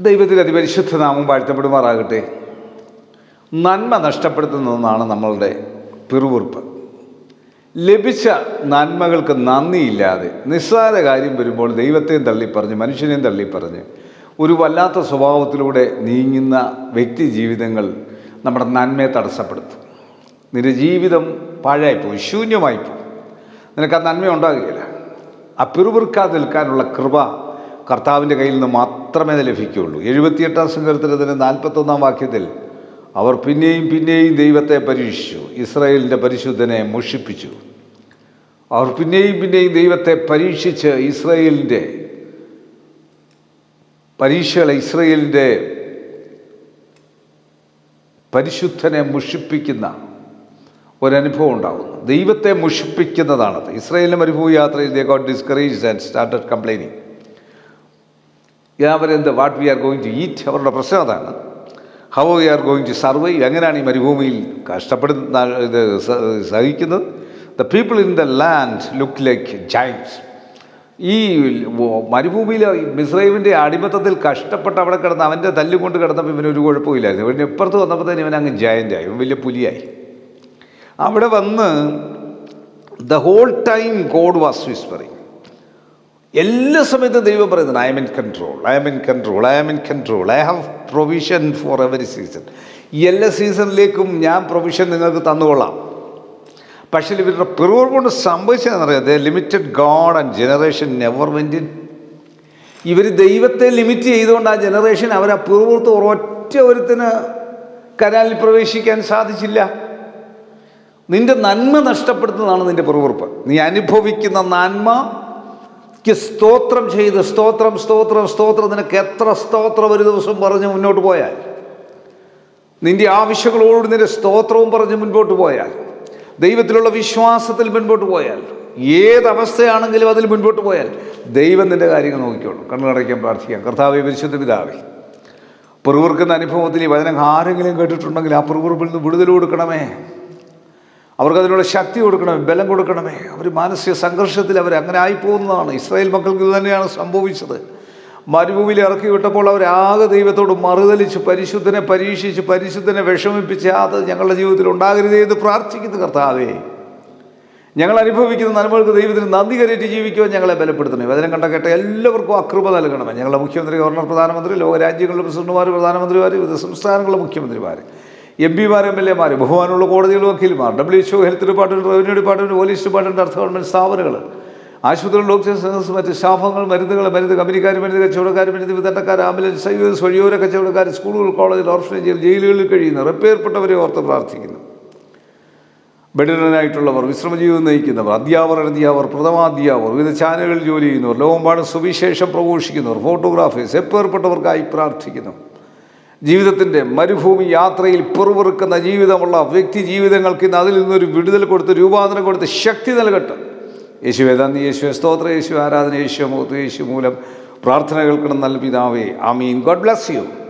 ദൈവത്തിന്റെ അതിപരിശുദ്ധ നാമം വാഴ്ത്തപ്പെടുമാറാകട്ടെ. നന്മ നഷ്ടപ്പെടുത്തുന്നതാണ് നമ്മളുടെ പിറുവിറുപ്പ് ലഭിച്ച നന്മകൾക്ക് നന്ദിയില്ലാതെ നിസ്സാര കാര്യം വരുമ്പോൾ ദൈവത്തെയും തള്ളിപ്പറഞ്ഞ് മനുഷ്യനെയും തള്ളിപ്പറഞ്ഞ് ഒരു വല്ലാത്ത സ്വഭാവത്തിലൂടെ നീങ്ങുന്ന വ്യക്തി ജീവിതങ്ങൾ നമ്മുടെ നന്മയെ തടസ്സപ്പെടുത്തും. നിന്റെ ജീവിതം പാഴായിപ്പോയി ശൂന്യമായിപ്പോയി നിനക്ക് ആ നന്മ ഉണ്ടാകുകയില്ല. ആ പിറുപിറുക്കാതെ നിൽക്കാനുള്ള കൃപ കർത്താവിന്റെ കയ്യിൽ നിന്ന് മാത്രമേ ലഭിക്കുകയുള്ളൂ. എഴുപത്തിയെട്ടാം സങ്കീർത്തനത്തിന് നാൽപ്പത്തൊന്നാം വാക്യത്തിൽ അവർ പിന്നെയും പിന്നെയും ദൈവത്തെ പരീക്ഷിച്ചു. ഇസ്രായേലിന്റെ പരിശുദ്ധനെ മുഷിപ്പിച്ചു. അവർ പിന്നെയും പിന്നെയും ദൈവത്തെ പരീക്ഷിച്ച് ഇസ്രായേലിന്റെ പരീക്ഷകളെ ഇസ്രയേലിന്റെ പരിശുദ്ധനെ മുഷിപ്പിക്കുന്ന ഒരനുഭവം ഉണ്ടാകുന്നു ദൈവത്തെ മുഷിപ്പിക്കുന്നതാണത്. ഇസ്രയേലിനും മരുഭൂമി യാത്രയിൽ they got discourage and started complaining അവരെന്ത് what we are going to eat അവരുടെ പ്രശ്നം അതാണ്. How we are going to survive എങ്ങനെയാണ് ഈ മരുഭൂമിയിൽ കഷ്ടപ്പെടുന്ന ഇത് സഹിക്കുന്നത്? The people in the land look like giants ഈ മരുഭൂമിയിൽ മിസ്രൈമിന്റെ അടിമത്തത്തിൽ കഷ്ടപ്പെട്ട് അവിടെ കിടന്ന് അവന്റെ തല്ലുകൊണ്ട് കിടന്നപ്പോൾ ഇവന് ഒരു കുഴപ്പമില്ലായിരുന്നു. ഇവന് ഇപ്പുറത്ത് വന്നപ്പോൾ തന്നെ ഇവൻ അങ്ങ് ജയന്റായി ഇവൻ വലിയ പുലിയായി. അവിടെ വന്ന് the whole time God was whispering എല്ലാ സമയത്തും ദൈവം പറയുന്നത് I'm in control I'm in control I'm in control I have provision for every season എല്ലാ സീസണിലേക്കും ഞാൻ പ്രൊവിഷൻ നിങ്ങൾക്ക് തന്നുകൊള്ളാം. പക്ഷേ ഇവരുടെ പിറവർ കൊണ്ട് സംഭവിച്ചതെന്നറിയാം limited God and generation never went in ഇവർ ദൈവത്തെ ലിമിറ്റ് ചെയ്തുകൊണ്ട് ആ ജനറേഷൻ അവരെ പിറവൂർത്ത് ഒരൊറ്റ ഒരുത്തിന് കനാലിൽ പ്രവേശിക്കാൻ സാധിച്ചില്ല. നിന്റെ നന്മ നഷ്ടപ്പെടുത്തുന്നതാണ് നിന്റെ പിറവുറുപ്പ് നീ അനുഭവിക്കുന്ന നന്മയ്ക്ക് സ്തോത്രം ചെയ്ത് സ്തോത്രം സ്തോത്രം സ്തോത്രം നിനക്ക് എത്ര സ്തോത്രം ഒരു ദിവസം പറഞ്ഞ് മുന്നോട്ട് പോയാൽ? നിന്റെ ആവശ്യങ്ങളോട് നിന്റെ സ്തോത്രവും പറഞ്ഞ് മുൻപോട്ട് പോയാൽ? ദൈവത്തിലുള്ള വിശ്വാസത്തിൽ മുൻപോട്ട് പോയാൽ? ഏതവസ്ഥയാണെങ്കിലും അതിൽ മുൻപോട്ട് പോയാൽ? ദൈവം നിന്റെ കാര്യങ്ങൾ നോക്കിക്കോളും. കണ്ണുകടയ്ക്കാൻ പ്രാർത്ഥിക്കാം. കർത്താവ് പരിശുദ്ധ പിതാവേ പിറുവിറുക്കുന്ന അനുഭവത്തിൽ ഈ വചനം ആരെങ്കിലും കേട്ടിട്ടുണ്ടെങ്കിൽ ആ പിറുവിറുപ്പിൽ നിന്ന് വിടുതൽ കൊടുക്കണമേ. അവർക്ക് അതിനുള്ള ശക്തി കൊടുക്കണമേ ബലം കൊടുക്കണമേ. അവർ മാനസിക സംഘർഷത്തിൽ അവർ അങ്ങനെ ആയിപ്പോകുന്നതാണ്. ഇസ്രായേൽ മക്കൾക്ക് ഇത് തന്നെയാണ് സംഭവിച്ചത്. മരുഭൂമിയിൽ ഇറക്കി വിട്ടപ്പോൾ അവരാകെ ദൈവത്തോട് മറുതലിച്ച് പരിശുദ്ധനെ പരീക്ഷിച്ച് പരിശുദ്ധനെ വിഷമിപ്പിച്ച് അത് ഞങ്ങളുടെ ജീവിതത്തിൽ ഉണ്ടാകരുതേ എന്ന് പ്രാർത്ഥിക്കുന്നു കർത്താവേ. ഞങ്ങൾ അനുഭവിക്കുന്ന നന്മകൾക്ക് ദൈവത്തിന് നന്ദി കരേറ്റ് ജീവിക്കുവാൻ ഞങ്ങളെ ബലപ്പെടുത്തണം വചനം കണ്ട കേട്ട എല്ലാവർക്കും അക്രമ നൽകണമേ. ഞങ്ങളുടെ മുഖ്യമന്ത്രി ഗവർണർ പ്രധാനമന്ത്രി ലോകരാജ്യങ്ങളുടെ പ്രസിഡന്റുമാർ പ്രധാനമന്ത്രിമാർ വിവിധ സംസ്ഥാനങ്ങളുടെ മുഖ്യമന്ത്രിമാർ എം പിമാർ എം എൽ എമാർ ബഹുമാനുള്ള കോടതികൾ വക്കീൽമാർ W H health department revenue department police department അർത്ഥ ഗവൺമെന്റ് സ്ഥാപനങ്ങൾ ആശുപത്രികൾ ഡോക്ടേഴ്സ് മറ്റ് സ്റ്റാഫുകൾ മരുന്നുകൾ മരുന്ന് കമ്പനിക്കാർ മരുന്ന് കച്ചവടക്കാർ മരുന്ന് വിതരണക്കാർ ആംബുലൻസ് സൈവേഴ്സ് വഴിയോര കച്ചവടക്കാർ സ്കൂളുകൾ കോളേജിൽ ഓർഫനേജുകൾ ജയിലുകളിൽ കഴിയുന്ന റിപ്പയർപ്പെട്ടവരെ ഓർത്ത് പ്രാർത്ഥിക്കുന്നു. ബഡിഡനായിട്ടുള്ളവർ വിശ്രമജീവിതം നയിക്കുന്നവർ അധ്യാപകർ അധ്യാപകർ പ്രഥമാധ്യാപകർ വിവിധ ചാനലുകളിൽ ജോലി ചെയ്യുന്നവർ ലോകമ്പാട് സുവിശേഷം പ്രഘോഷിക്കുന്നവർ ഫോട്ടോഗ്രാഫേഴ്സ് എപ്പേർപ്പെട്ടവർക്കായി പ്രാർത്ഥിക്കുന്നു. ജീവിതത്തിന്റെ മരുഭൂമി യാത്രയിൽ പിറുപിറുക്കുന്ന ജീവിതമുള്ള വ്യക്തി ജീവിതങ്ങൾക്ക് ഇന്ന് അതിൽ നിന്നൊരു വിടുതൽ കൊടുത്ത് രൂപാന്തരം കൊടുത്ത് ശക്തി നൽകട്ടെ. യേശുവേ നന്ദി യേശു സ്തോത്ര യേശു ആരാധന യേശു മുഖത്ത് യേശു മൂലം പ്രാർത്ഥന കേൾക്കണം നല്ല പിതാവേ. ആമീൻ. God bless you.